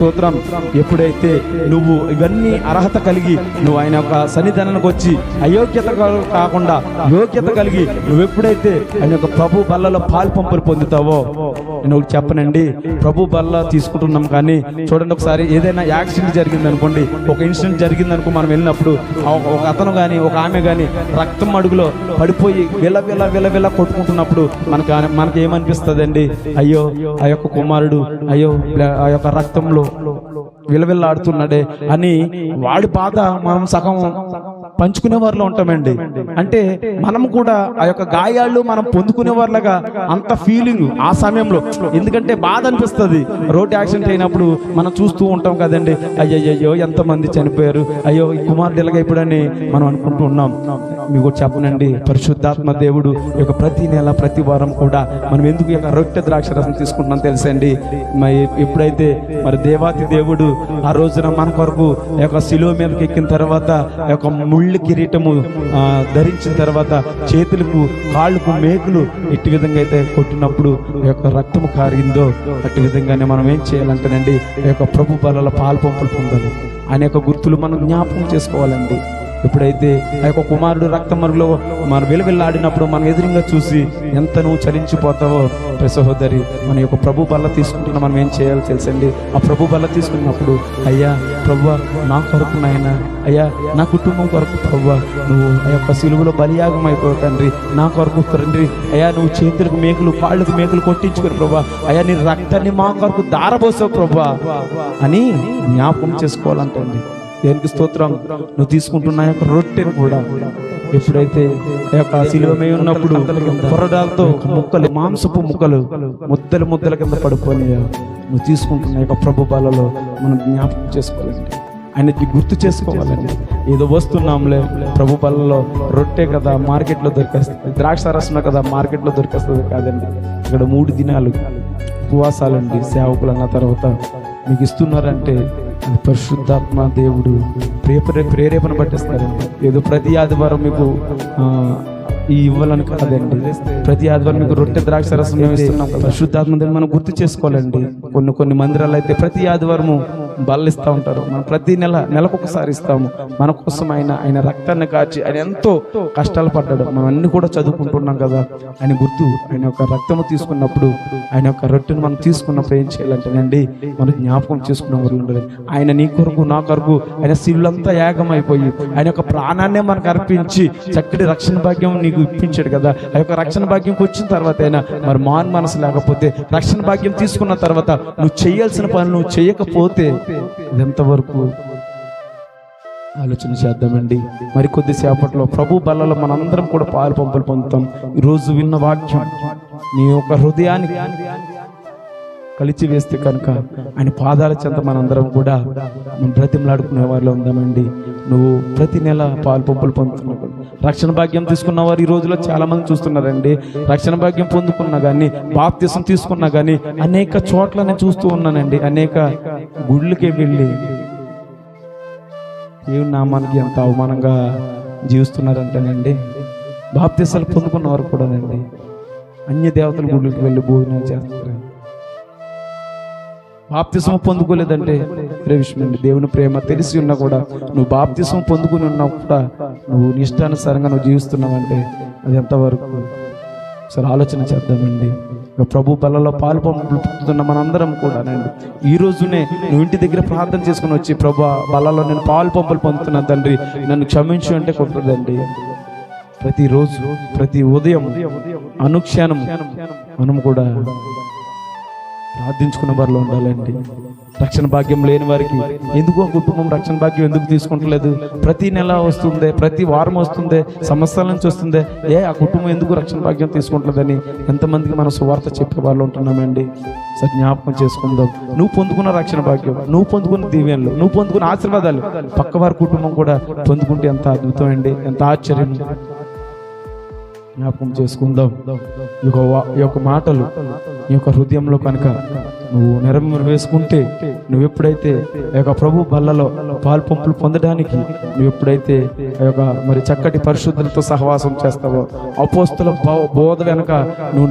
స్తోత్రం. ఎప్పుడైతే నువ్వు ఇవన్నీ అర్హత కలిగి నువ్వు ఆయన యొక్క సన్నిధానానికి వచ్చి అయోగ్యత కాకుండా యోగ్యత కలిగి నువ్వు ఎప్పుడైతే ఆయన యొక్క ప్రభు బల్లలో పాలు పంపులు పొందుతావో నేను ఒకటి చెప్పనండి. ప్రభు బల్ల తీసుకుంటున్నాం కానీ చూడండి ఒకసారి ఏదైనా యాక్సిడెంట్ జరిగింది అనుకోండి ఒక ఇన్సిడెంట్ జరిగింది అనుకో మనం వెళ్ళినప్పుడు ఒక ఒక అతను కానీ ఒక ఆమె కానీ రక్తం అడుగులో పడిపోయి విల విల విల విల కొట్టుకుంటున్నప్పుడు మనకు మనకి ఏమనిపిస్తుంది అండి అయ్యో ఆ యొక్క కుమారుడు అయ్యో ఆ యొక్క రక్తంలో విలవిల్లాడుతున్నాడే అని వాడి బాధ మనం సగం పంచుకునే వారిలో ఉంటామండి. అంటే మనం కూడా ఆ యొక్క గాయాలు మనం పొందుకునే వారిలాగా అంత ఫీలింగ్ ఆ సమయంలో. ఎందుకంటే బాధ అనిపిస్తుంది. రోడ్ యాక్సిడెంట్ అయినప్పుడు మనం చూస్తూ ఉంటాం కదండి. అయ్యయ్యో ఎంతమంది చనిపోయారు? అయ్యో ఈ కుమారుడు ఎలాగైపోడని మనం అనుకుంటూ ఉన్నాం. మీకు చెప్పనండి. పరిశుద్ధాత్మ దేవుడు యొక్క ప్రతి నెల ప్రతి వారం కూడా మనం ఎందుకు యొక్క రొట్టె ద్రాక్ష రసం తీసుకుంటున్నాం తెలుసండి? మరి ఎప్పుడైతే మరి దేవాతి దేవుడు ఆ రోజున మన కొరకు ఈ యొక్క శిలువ మీదకి ఎక్కిన తర్వాత యొక్క ముళ్ళు కిరీటము ధరించిన తర్వాత చేతులకు కాళ్ళకు మేకులు ఎట్టి విధంగా అయితే కొట్టినప్పుడు ఈ యొక్క రక్తము కారిందో అట్టి విధంగానే మనం ఏం చేయాలంటేనండి ఈ యొక్క ప్రభు బలాల పాలు పొందాలి. అనే యొక్క గుర్తులు మనం జ్ఞాపకం చేసుకోవాలండి. ఎప్పుడైతే ఆ యొక్క కుమారుడు రక్త మరుగులో మన విలవిల్లాడినప్పుడు మనం ఎదురుగా చూసి ఎంత నువ్వు చలించిపోతావో ప్రసహోదరి మన యొక్క ప్రభు బల్ల తీసుకుంటున్న మనం ఏం చేయాలో తెలుసండి. ఆ ప్రభు బల్ల తీసుకున్నప్పుడు అయ్యా ప్రభు నా కొరకు నాయన అయ్యా నా కుటుంబం కొరకు ప్రభు నువ్వు ఆ యొక్క సిలువలో బలియాగం అయిపోయావు తండ్రి నా కొరకు తండ్రి అయ్యా నువ్వు చేతులకు మేకులు కాళ్ళకు మేకులు కొట్టించుకుని ప్రభా అయ్యా నీ రక్తాన్ని మా కొరకు దారబోసావు ప్రభా అని జ్ఞాపకం చేసుకోవాలంటండి. దేనికి స్తోత్రం? నువ్వు తీసుకుంటున్న యొక్క రొట్టెను కూడా ఎప్పుడైతే ఆ యొక్క శిలువమై ఉన్నప్పుడు కొరడాలతో ముక్కలు మాంసపు ముక్కలు ముద్దలు ముద్దల కింద పడుకొని నువ్వు తీసుకుంటున్న యొక్క ప్రభు బాలలో మనం జ్ఞాపకం చేసుకోవాలండి. ఆయనకి గుర్తు చేసుకోవాలండి. ఏదో వస్తున్నాంలే ప్రభు బలలో రొట్టె కదా మార్కెట్లో దొరికేస్తుంది ద్రాక్ష రసం కదా మార్కెట్లో దొరికేస్తుంది కాదండి. ఇక్కడ మూడు దినాలు ఉపవాసాలండి సేవకులు అన్న తర్వాత మీకు ఇస్తున్నారంటే పరిశుద్ధాత్మ దేవుడు ప్రేపరే ప్రేరేపణ పట్టిస్తారండి ఏదో ప్రతి ఆదివారం మీకు ఈ ఇవ్వాలని కాదండి. ప్రతి ఆదివారం మీకు రొట్టె ద్రాక్ష రసం మేము ఇస్తున్నాం. పరిశుద్ధాత్మ దేవుడు మనం గుర్తు చేసుకోవాలండి. కొన్ని కొన్ని మందిరాలు అయితే ప్రతి ఆదివారము బల్ల ఉంటారు. మనం ప్రతి నెల నెలకొకసారి ఇస్తాము. మన కోసం ఆయన ఆయన రక్తాన్ని కాచి ఆయన ఎంతో కష్టాలు పడ్డాడు. మనం అన్ని కూడా చదువుకుంటున్నాం కదా. ఆయన గుర్తు ఆయన యొక్క రక్తము తీసుకున్నప్పుడు ఆయన యొక్క రొట్టెను మనం తీసుకున్నప్పుడు ఏం చేయాలంటేనండి మనం జ్ఞాపకం చేసుకున్న వాళ్ళు ఉండాలి ఆయన నీ కొరకు నా కొరకు ఆయన శివులంతా యాగం అయిపోయి ఆయన యొక్క ప్రాణాన్నే మనకు అర్పించి చక్కటి రక్షణ భాగ్యం నీకు ఇప్పించాడు కదా. ఆ యొక్క రక్షణ భాగ్యంకి వచ్చిన తర్వాత అయినా మరి మాన్ మనసు లేకపోతే రక్షణ భాగ్యం తీసుకున్న తర్వాత నువ్వు చేయాల్సిన పనులు నువ్వు చేయకపోతే ఇది ఎంతవరకు ఆలోచన చేద్దామండి? మరి కొద్దిసేపట్లో ప్రభు బల్లలో మనందరం కూడా పాలు పంపులు పొందుతాం. ఈరోజు విన్న వాక్యం నీ యొక్క హృదయానికి కలిచి వేస్తే కనుక ఆయన పాదాల చెంత మనందరం కూడా మనం బ్రతిమలాడుకునే వారిలో ఉందామండి. నువ్వు ప్రతి నెల పాలు పంపులు పొందుతున్నావు. రక్షణ భాగ్యం తీసుకున్న వారు ఈ రోజులో చాలా మంది చూస్తున్నారండి. రక్షణ భాగ్యం పొందుకున్నా కానీ బాప్తిసం తీసుకున్నా కానీ అనేక చోట్ల నేను చూస్తూ ఉన్నానండి. అనేక గుళ్ళకి వెళ్ళి దేవుని నామానికి ఎంత అవమానంగా జీవిస్తున్నారంటేనండి. బాప్తిసాలు పొందుకున్నవారు కూడానండి. అన్య దేవతల గుళ్ళకి వెళ్ళి భోజనం చేస్తారు. బాప్తిసం పొందుకోలేదంటే ప్రేమిషమండి దేవుని ప్రేమ తెలిసి ఉన్నా కూడా నువ్వు బాప్తిసం పొందుకుని ఉన్నా కూడా నువ్వు ఇష్టానుసారంగా నువ్వు జీవిస్తున్నావంటే అది ఎంతవరకు? సరే ఆలోచన చేద్దామండి. ప్రభు బలలో పాలు పొందుతున్న మనందరం కూడానండి. ఈ రోజునే నువ్వు ఇంటి దగ్గర ప్రార్థన చేసుకుని వచ్చి ప్రభు బలలో నేను పాలు పంపులు పొందుతున్నాను తండ్రి నన్ను క్షమించు అంటే కుదరదండి. ప్రతిరోజు ప్రతి ఉదయం అనుక్షణం మనం కూడా ప్రార్థించుకున్న వారిలో ఉండాలండి. రక్షణ భాగ్యం లేని వారికి ఎందుకు ఆ కుటుంబం రక్షణ భాగ్యం ఎందుకు తీసుకుంటలేదు? ప్రతి నెల వస్తుందే ప్రతి వారం వస్తుందే సంవత్సరాల నుంచి వస్తుందే. ఏ ఆ కుటుంబం ఎందుకు రక్షణ భాగ్యం తీసుకుంటుందని ఎంతమందికి మనం సువార్త చెప్పే వాళ్ళు ఉంటున్నామండి. సరే జ్ఞాపకం చేసుకుందాం. నువ్వు పొందుకున్న రక్షణ భాగ్యం నువ్వు పొందుకున్న దీవెనలు నువ్వు పొందుకున్న ఆశీర్వాదాలు పక్కవారి కుటుంబం కూడా పొందుకుంటే ఎంత అద్భుతం అండి ఎంత ఆశ్చర్యం. జ్ఞాపకం చేసుకుందాం. ఈ యొక్క ఈ యొక్క మాటలు నీ యొక్క హృదయంలో కనుక నువ్వు నెరవేరు వేసుకుంటే నువ్వు ఎప్పుడైతే ఆ యొక్క ప్రభు బల్లలో పాలు పంపులు పొందడానికి నువ్వు ఎప్పుడైతే ఆ యొక్క మరి చక్కటి పరిశుద్ధులతో సహవాసం చేస్తావో అపోస్తుల బోధ వెనక నువ్వు